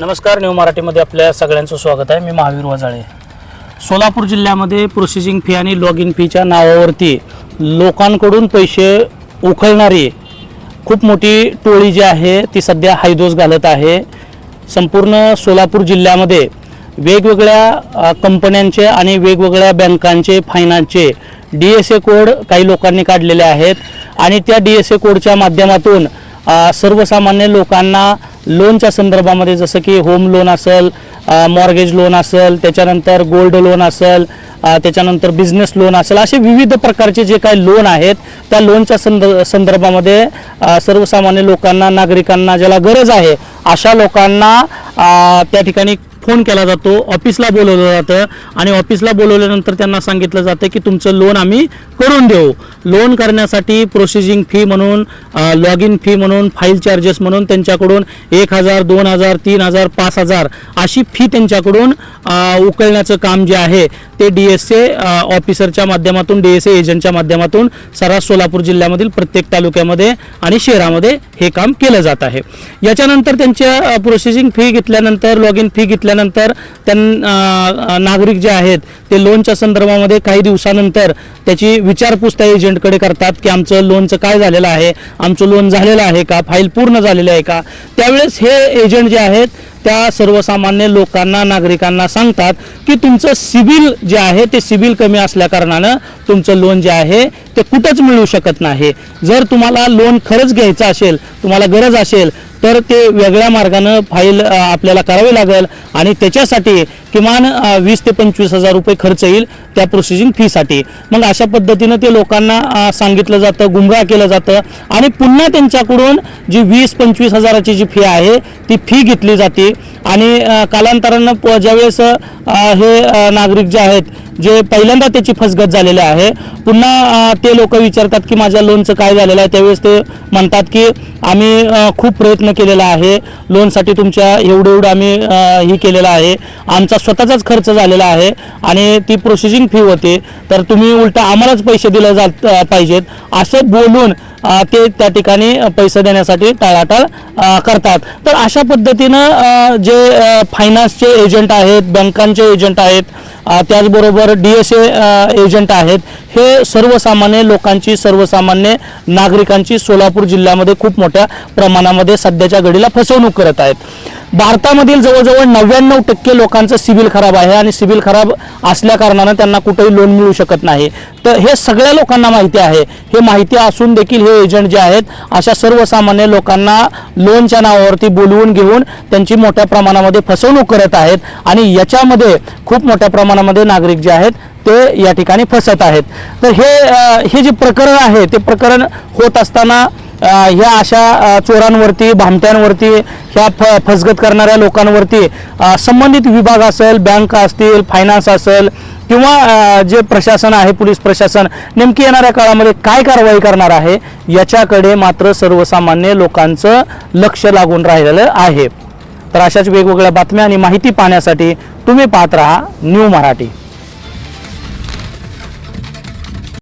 नमस्कार न्यू मराठीमध्ये आपल्या सगळ्यांचं स्वागत आहे. मी महावीर वजाळे. सोलापूर जिल्ह्यामध्ये प्रोसेसिंग फी आणि लॉग इन फीच्या नावावरती लोकांकडून पैसे उखळणारी खूप मोठी टोळी जी आहे ती सध्या हायदोस घालत आहे. संपूर्ण सोलापूर जिल्ह्यामध्ये वेगवेगळ्या कंपन्यांचे आणि वेगवेगळ्या बँकांचे फायनान्सचे डी एस ए कोड काही लोकांनी काढलेले आहेत. आणि त्या डी एस ए कोडच्या माध्यमातून सर्वसामान्य लोकांना लोनच्या संदर्भामध्ये जसं की होम लोन असेल मॉर्गेज लोन असेल त्याच्यानंतर गोल्ड लोन असेल त्याच्यानंतर बिझनेस लोन असेल असे विविध प्रकारचे जे काही लोन आहेत त्या लोनच्या संद संदर्भामध्ये सर्वसामान्य लोकांना नागरिकांना ज्याला गरज आहे अशा लोकांना त्या ठिकाणी फोन केला जातो ऑफिसला बोलवलं जातं आणि ऑफिसला बोलवल्यानंतर त्यांना सांगितलं जातं की तुमचं लोन आम्ही करून देऊ. लोन करण्यासाठी प्रोसेसिंग फी म्हणून लॉग इन फी म्हणून फाईल चार्जेस म्हणून त्यांच्याकडून एक हजार दोन हजार तीन हजार पाच हजार अशी फी त्यांच्याकडून उकळण्याचं काम जे आहे ते डी एस ए ऑफिसरच्या माध्यमातून डी एस ए एजंटच्या माध्यमातून सर्रास सोलापूर जिल्ह्यामधील प्रत्येक तालुक्यामध्ये आणि शहरामध्ये हे काम केलं जात आहे. याच्यानंतर त्यांच्या प्रोसेसिंग फी घेतल्यानंतर लॉग इन फी घेतल्यानंतर त्यां नागरिक जे आहेत ते लोनच्या संदर्भामध्ये काही दिवसानंतर त्याची विचारपूस त्या एजंटकडे करतात की आमचं लोनचं काय झालेलं आहे आमचं लोन झालेलं आहे का फाईल पूर्ण झालेली आहे का? त्यावेळेस हे एजंट जे आहेत त्या सर्वसामान्य लोकांना नागरिकांना सांगतात की तुमचं सिबिल जे आहे ते सिबिल कमी असल्याकारणानं तुमचं लोन जे आहे ते कुठंच मिळू शकत नाही. जर तुम्हाला लोन खरंच घ्यायचं असेल तुम्हाला गरज असेल तर ते वेगळ्या मार्गानं फाईल आपल्याला करावी लागेल आणि त्याच्यासाठी किमान वीस ते पंचवीस हजार रुपये खर्च येईल त्या प्रोसेसिंग फीसाठी मग अशा पद्धतीनं ते लोकांना सांगितलं जातं गुमराह केलं जातं आणि पुन्हा त्यांच्याकडून जी वीस पंचवीस हजाराची जी फी आहे ती फी घेतली जाते. आणि कालांतरानं प- ज्यावेळेस हे नागरिक जे आहेत जे पहिल्यांदा त्याची फसगत झालेली आहे. पुन्हा ते लोक विचारतात की माझ्या लोनचं काय झालेलं आहे. त्यावेळेस ते म्हणतात की आम्ही खूप प्रयत्न केलेला आहे. लोनसाठी तुमच्या एवढं एवढं आम्ही ही हे केलेलं आहे. आमचा स्वतःचाच खर्च झालेला आहे आणि ती प्रोसेसिंग फी होते. तर तुम्ही उलटा आम्हालाच पैसे दिले जात पाहिजेत. असं बोलून ते त्या ठिकाणी पैसे देण्यासाठी टाळाटाळ करतात. तर अशा पद्धतीनं जे फायनान्सचे एजंट आहेत बँकांचे एजंट आहेत त्याचबरोबर डी एस ए एजंट आहेत. हे सर्वसामान्य लोकांची सर्वसामान्य नागरिकांची सोलापूर जिल्ह्यामध्ये खूप मोठ्या प्रमाणामध्ये सध्याच्या घडीला फसवणूक करत आहेत. भारतामधील जवळजवळ नव्याण्णव टक्के लोकांचं सिबिल खराब आहे आणि सिबिल खराब असल्या कारणानं त्यांना कुठेही लोन मिळू शकत नाही. तर हे सगळ्या लोकांना माहिती आहे. हे माहिती असून देखील हे एजंट जे आहेत अशा सर्वसामान्य लोकांना लोनच्या नावावरती बोलवून घेऊन त्यांची मोठ्या प्रमाणामध्ये फसवणूक करत आहेत आणि याच्यामध्ये खूप मोठ्या प्रमाणामध्ये नागरिक जे आहेत ते या ठिकाणी फसत आहेत. तर हे हे जे प्रकरण आहे ते प्रकरण होत असताना ह्या अशा चोरांवरती भामट्यांवरती ह्या फ फसगत करणाऱ्या लोकांवरती संबंधित विभाग असेल बँक असतील फायनान्स असेल किंवा जे प्रशासन आहे पोलीस प्रशासन नेमकी येणाऱ्या काळामध्ये काय कारवाई करणार आहे याच्याकडे मात्र सर्वसामान्य लोकांचं लक्ष लागून राहिलेलं आहे. तर अशाच वेगवेगळ्या बातम्या आणि माहिती पाहण्यासाठी तुम्ही पाहत राहा न्यू मराठी.